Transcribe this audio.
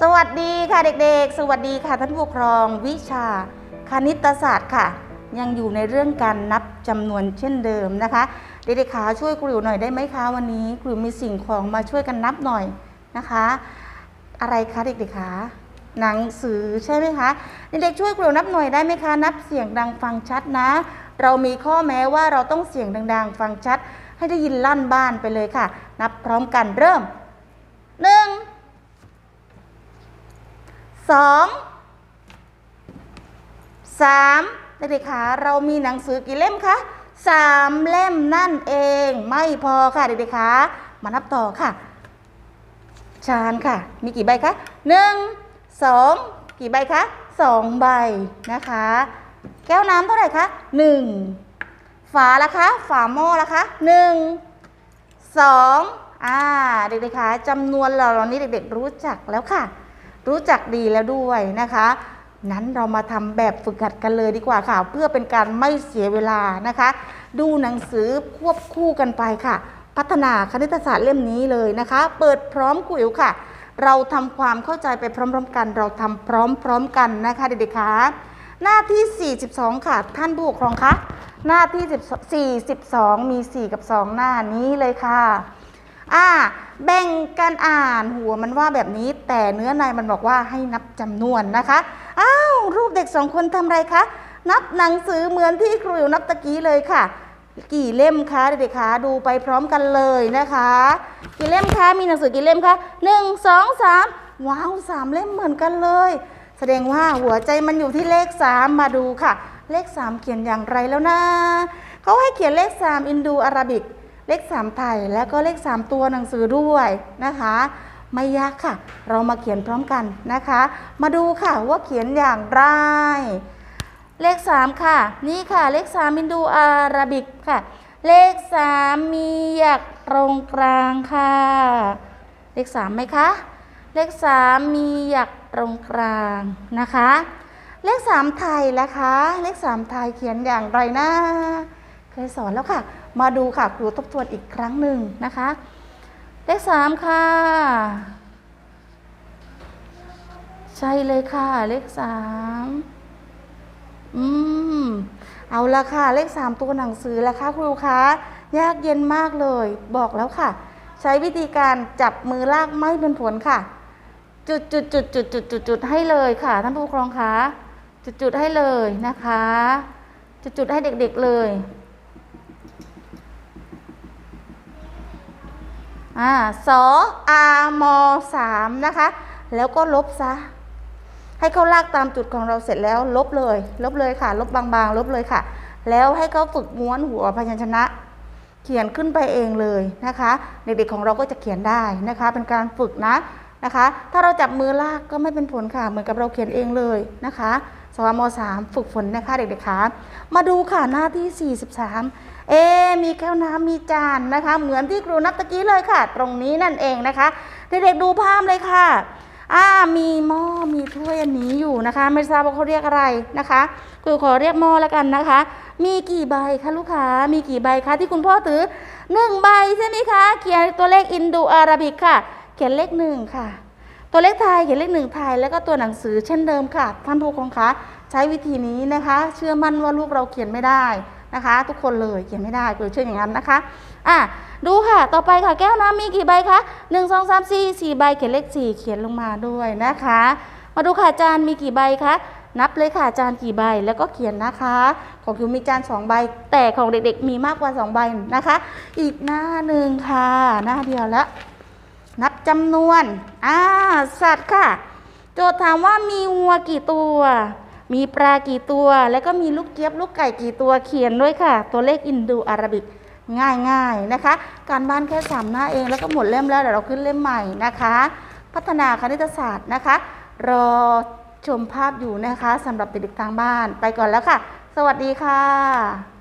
สวัสดีค่ะเด็กๆ สวัสดีค่ะท่านผู้ปกครองวิชาคณิตศาสตร์ค่ะ ยังอยู่ในเรื่องการนับจำนวนเช่นเดิมนะคะ เด็กๆขาช่วยครูหน่อยได้ไหมคะวันนี้ครูมีสิ่งของมาช่วยกันนับหน่อยนะคะ อะไรคะเด็กๆคะหนังสือใช่ไหมคะเด็กๆช่วยครูนับหน่อยได้ไหมคะ นับเสียงดังฟังชัดนะ เรามีข้อแม้ว่าเราต้องเสียงดัง ๆ ฟังชัด ให้ได้ยินลั่นบ้านไปเลยค่ะ นับพร้อมกันเริ่มหนึ่ง สองสามเด็กๆคะเรามีหนังสือกี่เล่มคะสามเล่มนั่นเองไม่พอค่ะเด็กๆคะมานับต่อค่ะ ชานค่ะ มีกี่ใบคะหนึ่งสองกี่ใบคะสองใบนะคะ แก้วน้ำเท่าไหร่คะหนึ่งฝาละคะ ฝาหม้อละคะหนึ่งสองอ่าเด็กๆคะจำนวนเหล่านี้เด็กๆรู้จักแล้วค่ะ รู้จักดีแล้วด้วยนะคะ นั้นเรามาทำแบบฝึกหัดกันเลยดีกว่าค่ะ เพื่อเป็นการไม่เสียเวลานะคะ ดูหนังสือควบคู่กันไปค่ะ พัฒนาคณิตศาสตร์เล่มนี้เลยนะคะ เปิดพร้อมคุยค่ะ เราทำความเข้าใจไปพร้อม ๆ กัน เราทำพร้อมๆกันนะคะเด็กๆคะหน้าที่ 42 ค่ะ ท่านผู้ปกครองคะหน้าที่ 42 มี 4 กับ 2 หน้านี้เลยค่ะ อ่า แบ่งกันอ่านหัวมันว่าแบบนี้ แต่เนื้อในมันบอกว่าให้นับจำนวนนะคะ อ้าว รูปเด็กสองคนทำอะไรคะ นับหนังสือเหมือนที่ครูอยู่นับตะกี้เลยค่ะ กี่เล่มคะเด็กๆคะดูไปพร้อมกันเลยนะคะ กี่เล่มคะมีหนังสือกี่เล่มคะหนึ่งสองสามว้าวสามเล่มเหมือนกันเลย แสดงว่าหัวใจมันอยู่ที่เลขสามมาดูค่ะ เลขสามเขียนอย่างไรแล้วนะเขาให้เขียนเลขสามอินโดอาราบิก เลข3ไทยแล้วก็เลข 3 ตัวหนังสือด้วยนะคะ ไม่ยากค่ะ เรามาเขียนพร้อมกันนะคะ มาดูค่ะว่าเขียนอย่างไร เลข 3 ค่ะ นี่ค่ะเลข3อินโดอาราบิกค่ะ เลข 3 มีหยักตรงกลางค่ะ เลข3ไหมคะเลข 3 มีหยักตรงกลางนะคะ เลข 3 ไทยละคะ เลข 3 ไทยเขียนอย่างไรนะ เคยสอนแล้วค่ะ มาดูค่ะครูทบทวนอีกครั้งหนึ่งนะคะ เลขสามค่ะ ใช่เลยค่ะ เลขสามอืม เอาละค่ะ เลขสามตัวหนังสือละค่ะครูคะ ยากเย็นมากเลย บอกแล้วค่ะ ใช้วิธีการจับมือลากไม่เป็นผลค่ะ จุดจุดจุดจุดจุดจุดจุดให้เลยค่ะท่านผู้ปกครองคะจุดจุดให้เลยนะคะจุดจุดให้เด็กๆเลย อ่าสออามสามนะคะ แล้วก็ลบซะ ให้เขาลากตามจุดของเราเสร็จแล้วลบเลย ลบเลยค่ะ ลบบางๆ ลบเลยค่ะ แล้วให้เขาฝึกม้วนหัวพยัญชนะ เขียนขึ้นไปเองเลยนะคะ เด็กๆของเราก็จะเขียนได้นะคะ เป็นการฝึกนะ นะคะ ถ้าเราจับมือลากก็ไม่เป็นผลค่ะเหมือนกับเราเขียนเองเลยนะคะสวมสามฝึกฝนนะคะเด็กๆคะมาดูค่ะหน้าที่ 43 เอ มีแก้วน้ำมีจานนะคะ เหมือนที่ครูนับตะกี้เลยค่ะ ตรงนี้นั่นเองนะคะ เด็กๆดูภาพเลยค่ะอ่ามีหม้อมีถ้วยอันนี้อยู่นะคะ ไม่ทราบว่าเขาเรียกอะไรนะคะครูขอเรียกหม้อแล้วกันนะคะ มีกี่ใบคะลูกค้ามีกี่ใบคะที่คุณพ่อถือหนึ่งใบใช่ไหมคะเขียนตัวเลขอินโดอาราบิกค่ะ เขียนเลขหนึ่งค่ะ ตัวเลขไทยเขียนเลขหนึ่งไทย แล้วก็ตัวหนังสือเช่นเดิมค่ะ ท่านผู้ปกครองคะใช้วิธีนี้นะคะ เชื่อมั่นว่าลูกเราเขียนไม่ได้นะคะ ทุกคนเลยเขียนไม่ได้คือเชื่ออย่างนั้นนะคะอะดูค่ะ ต่อไปค่ะแก้วน้ำมีกี่ใบคะหนึ่งสองสามสี่สี่ใบเขียนเลขสี่เขียนลงมาด้วยนะคะ มาดูค่ะจานมีกี่ใบคะนับเลยค่ะจานกี่ใบแล้วก็เขียนนะคะ ของคิวมีจานสองใบ แต่ของเด็กๆมีมากกว่าสองใบนะคะ อีกหน้าหนึ่งค่ะ หน้าเดียวแล้ว นับจำนวนอ่าสัตว์ค่ะ โจทย์ถามว่ามีวัวกี่ตัว มีปลากี่ตัว แล้วก็มีลูกเจี๊ยบลูกไก่กี่ตัวเขียนด้วยค่ะ ตัวเลขอินโดอาราบิกง่ายๆนะคะ การบ้านแค่สามหน้าเองแล้วก็หมดเล่มแล้วเดี๋ยวเราขึ้นเล่มใหม่นะคะ พัฒนาคณิตศาสตร์นะคะ รอชมภาพอยู่นะคะสำหรับเด็กๆทางบ้านไปก่อนแล้วค่ะ สวัสดีค่ะ